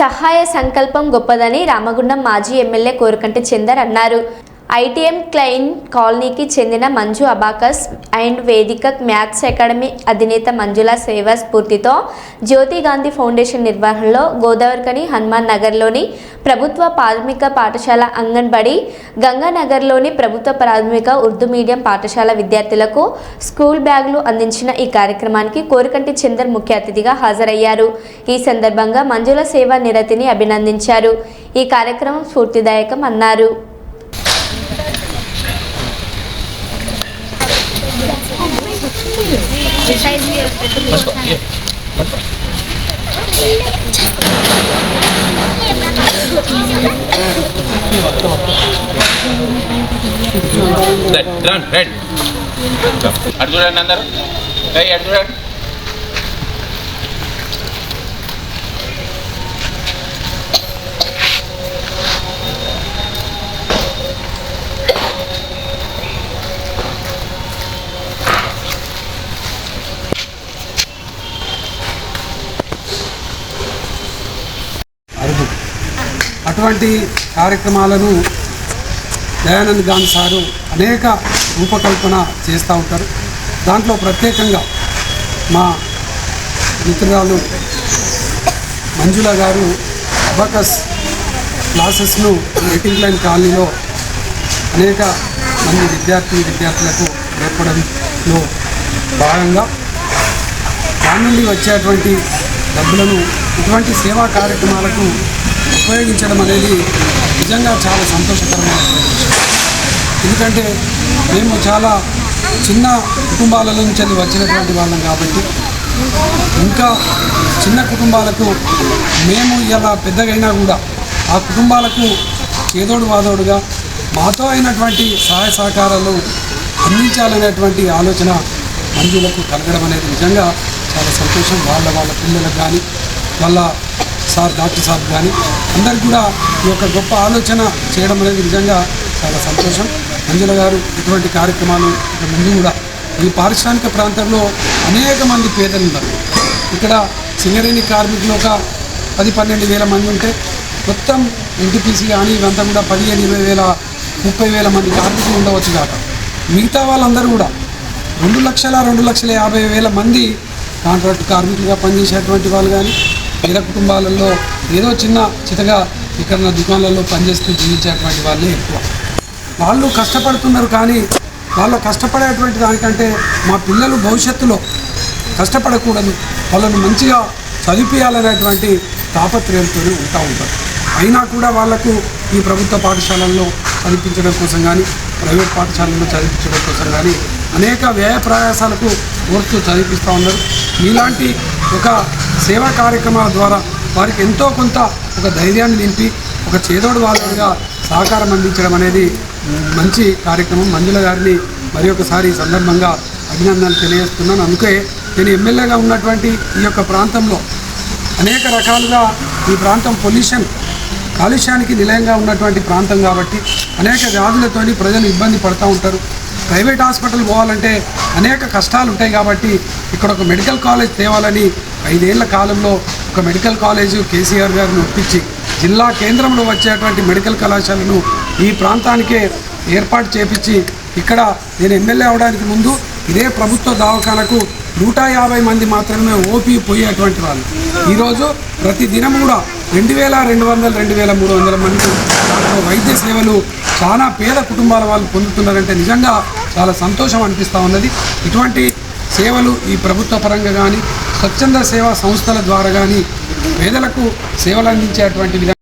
సహాయ సంకల్పం గొప్పదని రామగుండం మాజీ ఎమ్మెల్యే కోరకంటి చందర్ అన్నారు. ఐటీఎం క్లైన్ కాలనీకి చెందిన Manju abacus and Vedic maths academy అధినేత మంజుల సేవ స్ఫూర్తితో జ్యోతి గాంధీ ఫౌండేషన్ నిర్వహణలో గోదావరికని హనుమాన్ నగర్లోని ప్రభుత్వ ప్రాథమిక పాఠశాల అంగన్బడి గంగానగర్లోని ప్రభుత్వ ప్రాథమిక ఉర్దూ మీడియం పాఠశాల విద్యార్థులకు స్కూల్ బ్యాగులు అందించిన ఈ కార్యక్రమానికి కోరికంటి చందర్ ముఖ్య అతిథిగా హాజరయ్యారు. ఈ సందర్భంగా మంజుల సేవా నిరతిని అభినందించారు. ఈ కార్యక్రమం స్ఫూర్తిదాయకం అన్నారు. రండి రండి అటు చూడండి అందరు అటు చూడండి అటువంటి కార్యక్రమాలను దయానంద్ గాంధీ సారు అనేక రూపకల్పన చేస్తూ ఉంటారు. దాంట్లో ప్రత్యేకంగా మా మిత్రురాలు మంజుల గారు అబకస్ క్లాసెస్ను ఎయిటింగ్ లైన్ కాలనీలో అనేక మంది విద్యార్థి విద్యార్థులకు నేర్పడంలో భాగంగా దాని నుండి వచ్చేటువంటి డబ్బులను ఇటువంటి సేవా కార్యక్రమాలకు ఉపయోగించడం అనేది నిజంగా చాలా సంతోషకరమైన ఎందుకంటే మేము చాలా చిన్న కుటుంబాల నుంచి వచ్చినటువంటి వాళ్ళం కాబట్టి ఇంకా చిన్న కుటుంబాలకు మేము ఇలా పెద్దగైనా కూడా ఆ కుటుంబాలకు చేదోడు వాదోడుగా మాతో అయినటువంటి సహాయ సహకారాలు అందించాలనేటువంటి ఆలోచన మంజులకు కలగడం అనేది నిజంగా చాలా సంతోషం. వాళ్ళ వాళ్ళ పిల్లలకు కానీ వాళ్ళ సార్ డాక్టర్ సార్ కానీ అందరికి కూడా ఈ యొక్క గొప్ప ఆలోచన చేయడం అనేది నిజంగా చాలా సంతోషం. మంజుల గారు ఇటువంటి కార్యక్రమాలు ఇక ముందు కూడా ఈ పారిశ్రామిక ప్రాంతంలో అనేక మంది పేదలు ఉన్నారు. ఇక్కడ సింగరేణి కార్మికులు ఒక పది పన్నెండు వేల మంది ఉంటే మొత్తం ఎన్టీపీసీ కానీ ఇవంతా కూడా పదిహేను ఇరవై వేల ముప్పై వేల మంది కార్మికులు ఉండవచ్చు కాక. మిగతా వాళ్ళందరూ కూడా రెండు లక్షల రెండు లక్షల యాభై వేల మంది కాంట్రాక్ట్ కార్మికులుగా పనిచేసేటువంటి వాళ్ళు కానీ పేద కుటుంబాలలో ఏదో చిన్న చితగా ఇక్కడ దుకాణాలలో పనిచేస్తూ జీవించేటువంటి వాళ్ళే ఎక్కువ. వాళ్ళు కష్టపడుతున్నారు కానీ వాళ్ళు కష్టపడేటువంటి దానికంటే మా పిల్లలు భవిష్యత్తులో కష్టపడకూడదు. వాళ్ళను మంచిగా చదివిపించాలనేటువంటి తాపత్రయంతో ఉంటా ఉంటారు. అయినా కూడా వాళ్ళకు ఈ ప్రభుత్వ పాఠశాలల్లో చదివించడం కోసం కానీ ప్రైవేట్ పాఠశాలల్లో చదివించడం కోసం కానీ అనేక వ్యయ ప్రయాసాలకు కోరుతూ చదివిస్తూ ఉన్నారు. ఇలాంటి ఒక సేవా కార్యక్రమాల ద్వారా వారికి ఎంతో కొంత ఒక ధైర్యాన్ని నింపి ఒక చేదోడు వాళ్ళుగా సహకారం అందించడం అనేది మంచి కార్యక్రమం. మంజుల గారిని మరి ఒకసారి ఈ సందర్భంగా అభినందనలు తెలియజేస్తున్నాను. అందుకే నేను ఎమ్మెల్యేగా ఉన్నటువంటి ఈ యొక్క ప్రాంతంలో అనేక రకాలుగా ఈ ప్రాంతం పొల్యూషన్ కాలుష్యానికి నిలయంగా ఉన్నటువంటి ప్రాంతం కాబట్టి అనేక వ్యాధులతోని ప్రజలు ఇబ్బంది పడుతూ ఉంటారు. ప్రైవేట్ హాస్పిటల్ పోవాలంటే అనేక కష్టాలు ఉంటాయి కాబట్టి ఇక్కడ ఒక మెడికల్ కాలేజ్ తేవాలని ఐదేళ్ళ కాలంలో ఒక మెడికల్ కాలేజు కేసీఆర్ గారిని ఒప్పించి జిల్లా కేంద్రంలో వచ్చేటువంటి మెడికల్ కళాశాలను ఈ ప్రాంతానికే ఏర్పాటు చేపించి ఇక్కడ నేను ఎమ్మెల్యే అవడానికి ముందు ఇదే ప్రభుత్వ దవాఖానకు నూట యాభై మంది మాత్రమే ఓపీ పోయేటువంటి వాళ్ళు. ఈరోజు ప్రతి దినం కూడా రెండు వేల రెండు వందల రెండు వేల మూడు వందల మంది దాంట్లో వైద్య సేవలు చాలా పేద కుటుంబాల వాళ్ళు పొందుతున్నారంటే నిజంగా చాలా సంతోషం అనిపిస్తూ ఉన్నది. ఇటువంటి సేవలు ఈ ప్రభుత్వ పరంగా కానీ స్వచ్ఛంద సేవా సంస్థల ద్వారా కానీ పేదలకు సేవలు అందించేటువంటి విధానం